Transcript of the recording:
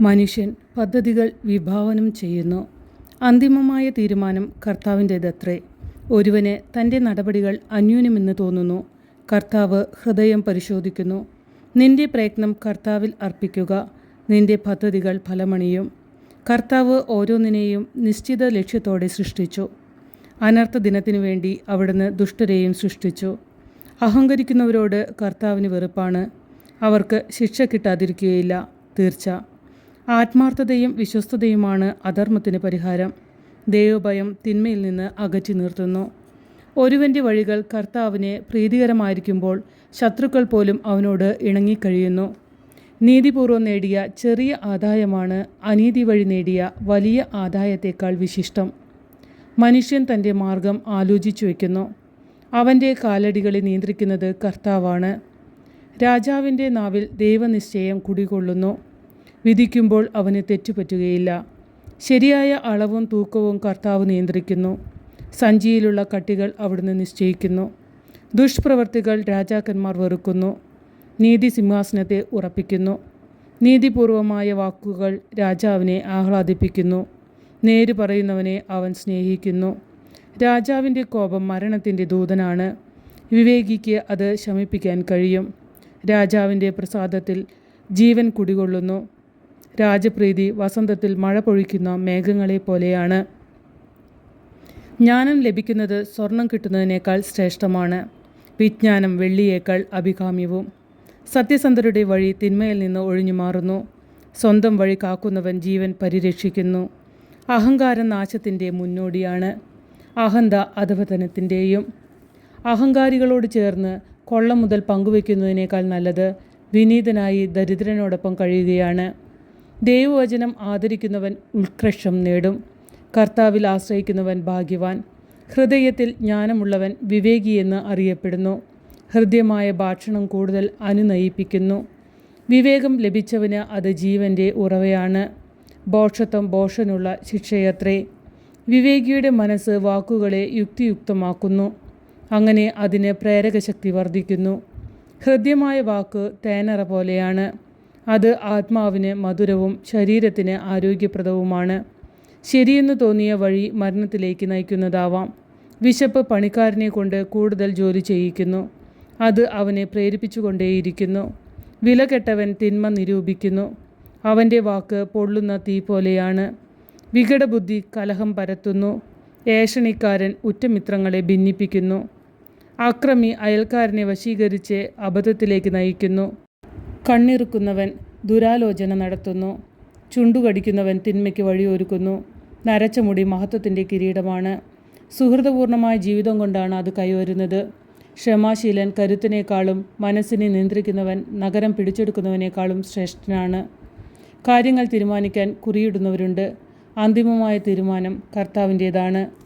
മനുഷ്യൻ പദ്ധതികൾ വിഭാവനം ചെയ്യുന്നു. അന്തിമമായ തീരുമാനം കർത്താവിന്റേതത്രേ. ഒരുവന് തന്റെ നടപടികൾ അന്യൂനമെന്ന് തോന്നുന്നു. കർത്താവ് ഹൃദയം പരിശോധിക്കുന്നു. നിന്റെ പ്രയത്നം കർത്താവിൽ അർപ്പിക്കുക. നിന്റെ പദ്ധതികൾ ഫലമണിയും. കർത്താവ് ഓരോന്നിനെയും നിശ്ചിത ലക്ഷ്യത്തോടെ സൃഷ്ടിച്ചു. അനർത്ഥ ദിനത്തിനു വേണ്ടി അവിടുന്ന് ദുഷ്ടരെയും സൃഷ്ടിച്ചു. അഹങ്കരിക്കുന്നവരോട് കർത്താവിന് വെറുപ്പാണ്. അവർക്ക് ശിക്ഷ കിട്ടാതിരിക്കുകയില്ല. തീർച്ച. ആത്മാർത്ഥതയും വിശ്വസ്തതയുമാണ് അധർമ്മത്തിന് പരിഹാരം. ദൈവഭയം തിന്മയിൽ നിന്ന് അകറ്റി നിർത്തുന്നു. ഒരുവന്റെ വഴികൾ കർത്താവിനെ പ്രീതികരമായിരിക്കുമ്പോൾ ശത്രുക്കൾ പോലും അവനോട് ഇണങ്ങിക്കഴിയുന്നു. നീതിപൂർവം നേടിയ ചെറിയ ആദായമാണ് അനീതി വഴി നേടിയ വലിയ ആദായത്തേക്കാൾ വിശിഷ്ടം. മനുഷ്യൻ തന്റെ മാർഗം ആലോചിച്ചു വയ്ക്കുന്നു. അവന്റെ കാലടികളെ നിയന്ത്രിക്കുന്നത് കർത്താവാണ്. രാജാവിന്റെ നാവിൽ ദൈവനിശ്ചയം കുടികൊള്ളുന്നു. വിധിക്കുമ്പോൾ അവന് തെറ്റുപറ്റുകയില്ല. ശരിയായ അളവും തൂക്കവും കർത്താവ് നിയന്ത്രിക്കുന്നു. സഞ്ചിയിലുള്ള കട്ടികൾ അവിടുന്ന് നിശ്ചയിക്കുന്നു. ദുഷ്പ്രവർത്തികൾ രാജാക്കന്മാർ വെറുക്കുന്നു. നീതി സിംഹാസനത്തെ ഉറപ്പിക്കുന്നു. നീതിപൂർവമായ വാക്കുകൾ രാജാവിനെ ആഹ്ലാദിപ്പിക്കുന്നു. നേര് പറയുന്നവനെ അവൻ സ്നേഹിക്കുന്നു. രാജാവിന്റെ കോപം മരണത്തിന്റെ ദൂതനാണ്. വിവേകിക്ക് അത് ശമിപ്പിക്കാൻ കഴിയും. രാജാവിന്റെ പ്രസാദത്തിൽ ജീവൻ കുടികൊള്ളുന്നു. രാജപ്രീതി വസന്തത്തിൽ മഴ പൊഴിക്കുന്ന മേഘങ്ങളെ പോലെയാണ്. ജ്ഞാനം ലഭിക്കുന്നത് സ്വർണം കിട്ടുന്നതിനേക്കാൾ ശ്രേഷ്ഠമാണ്. വിജ്ഞാനം വെള്ളിയേക്കാൾ അഭികാമ്യവും. സത്യസന്ധരുടെ വഴി തിന്മയിൽ നിന്ന് ഒഴിഞ്ഞു മാറുന്നു. സ്വന്തം വഴി കാക്കുന്നവൻ ജീവൻ പരിരക്ഷിക്കുന്നു. അഹങ്കാര നാശത്തിന്റെ മുന്നോടിയാണ്. അഹന്ത അധപതനത്തിന്റെയും. അഹങ്കാരികളോട് ചേർന്ന് കൊള്ള മുതൽ പങ്കുവയ്ക്കുന്നതിനേക്കാൾ നല്ലത് വിനീതനായി ദരിദ്രനോടൊപ്പം കഴിയുകയാണ്. ദൈവവചനം ആദരിക്കുന്നവൻ ഉത്കർഷം നേടും. കർത്താവിൽ ആശ്രയിക്കുന്നവൻ ഭാഗ്യവാൻ. ഹൃദയത്തിൽ ജ്ഞാനമുള്ളവൻ വിവേകിയെന്ന് അറിയപ്പെടുന്നു. ഹൃദ്യമായ ഭാഷണം കൂടുതൽ അനുനയിപ്പിക്കുന്നു. വിവേകം ലഭിച്ചവന് അത് ജീവന്റെ ഉറവയാണ്. ബോഷത്വം ബോഷനുള്ള ശിക്ഷയത്രേ. വിവേകിയുടെ മനസ്സ് വാക്കുകളെ യുക്തിയുക്തമാക്കുന്നു. അങ്ങനെ അതിന് പ്രേരകശക്തി വർദ്ധിക്കുന്നു. ഹൃദ്യമായ വാക്ക് തേനറ പോലെയാണ്. അത് ആത്മാവിന് മധുരവും ശരീരത്തിന് ആരോഗ്യപ്രദവുമാണ്. ശരിയെന്ന് തോന്നിയ വഴി മരണത്തിലേക്ക് നയിക്കുന്നതാവാം. വിശപ്പ് പണിക്കാരനെ കൊണ്ട് കൂടുതൽ ജോലി ചെയ്യിക്കുന്നു. അത് അവനെ പ്രേരിപ്പിച്ചുകൊണ്ടേയിരിക്കുന്നു. വിലകെട്ടവൻ തിന്മ നിരൂപിക്കുന്നു. അവന്റെ വാക്ക് പൊള്ളുന്ന തീ പോലെയാണ്. വികടബുദ്ധി കലഹം പരത്തുന്നു. ഏഷണിക്കാരൻ ഉറ്റമിത്രങ്ങളെ ഭിന്നിപ്പിക്കുന്നു. അക്രമി അയൽക്കാരനെ വശീകരിച്ച് അബദ്ധത്തിലേക്ക് നയിക്കുന്നു. കണ്ണിറുക്കുന്നവൻ ദുരാലോചന നടത്തുന്നു. ചുണ്ടുകടിക്കുന്നവൻ തിന്മയ്ക്ക് വഴിയൊരുക്കുന്നു. നരച്ച മുടി മഹത്വത്തിന്റെ കിരീടമാണ്. സുഹൃതപൂർണമായ ജീവിതം കൊണ്ടാണ് അത് കൈവരുന്നത്. ക്ഷമാശീലൻ കരുത്തിനേക്കാളും മനസ്സിനെ നിയന്ത്രിക്കുന്നവൻ നഗരം പിടിച്ചെടുക്കുന്നവനേക്കാളും ശ്രേഷ്ഠനാണ്. കാര്യങ്ങൾ തീരുമാനിക്കാൻ കുറിയിടുന്നവരുണ്ട്. അന്തിമമായ തീരുമാനം കർത്താവിന്റേതാണ്.